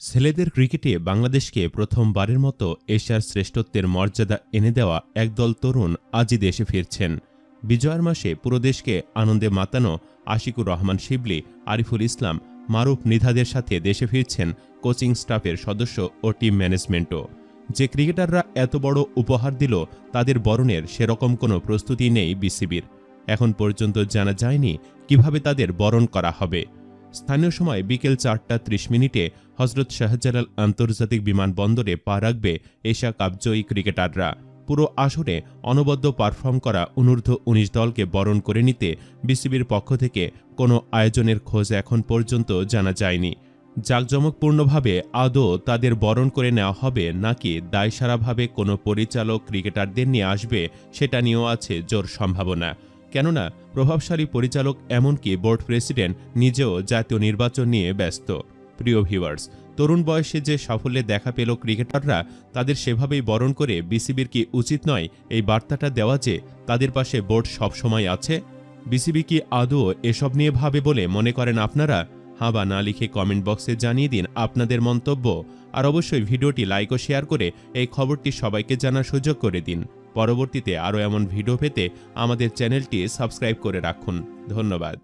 ছেলেদের ক্রিকেটে বাংলাদেশকে প্রথমবারের মতো এশিয়ার শ্রেষ্ঠত্বের মর্যাদা এনে দেওয়া একদল তরুণ আজই দেশে ফিরছেন। বিজয়ের মাসে পুরো দেশকে আনন্দে মাতানো আশিকুর রহমান শিবলি, আরিফুল ইসলাম, মারুফ নিধাদের সাথে দেশে ফিরছেন কোচিং স্টাফের সদস্য ও টিম ম্যানেজমেন্টও। যে ক্রিকেটাররা এত বড় উপহার দিল, তাদের বরণের সেরকম কোনো প্রস্তুতি নেই বিসিবির। এখন পর্যন্ত জানা যায়নি কীভাবে তাদের বরণ করা হবে। স্থানীয় সময় বিকেল চারটা ত্রিশ মিনিটে হজরত শাহজালাল আন্তর্জাতিক বিমানবন্দরে পা রাখবে এশিয়া কাপজয়ী ক্রিকেটাররা। পুরো আসরে অনবদ্য পারফর্ম করা অনূর্ধ্ব উনিশ দলকে বরণ করে নিতে বিসিবির পক্ষ থেকে কোনো আয়োজনের খোঁজ এখন পর্যন্ত জানা যায়নি। জাঁকজমকপূর্ণভাবে আদৌ তাদের বরণ করে নেওয়া হবে নাকি দায়সারাভাবে কোনো পরিচালক ক্রিকেটারদের নিয়ে আসবে সেটা নিয়েও আছে জোর সম্ভাবনা। কেননা প্রভাবশালী পরিচালক এমনকি বোর্ড প্রেসিডেন্ট নিজেও জাতীয় নির্বাচন নিয়ে ব্যস্ত। প্রিয় ভিউয়ার্স, তরুণ বয়সে যে সাফল্যে দেখা পেল ক্রিকেটাররা, তাদের সেভাবেই বরণ করে বিসিবির কি উচিত নয় এই বার্তাটা দেওয়া যে তাদের পাশে বোর্ড সবসময় আছে? বিসিবি কি আদৌ এসব নিয়ে ভাবে বলে মনে করেন আপনারা? হাঁ বা না লিখে কমেন্ট বক্সে জানিয়ে দিন আপনাদের মন্তব্য। আর অবশ্যই ভিডিওটি লাইক ও শেয়ার করে এই খবরটি সবাইকে জানার সুযোগ করে দিন। পরবর্তীতে আরও এমন ভিডিও পেতে আমাদের চ্যানেলটি সাবস্ক্রাইব করে রাখুন। ধন্যবাদ।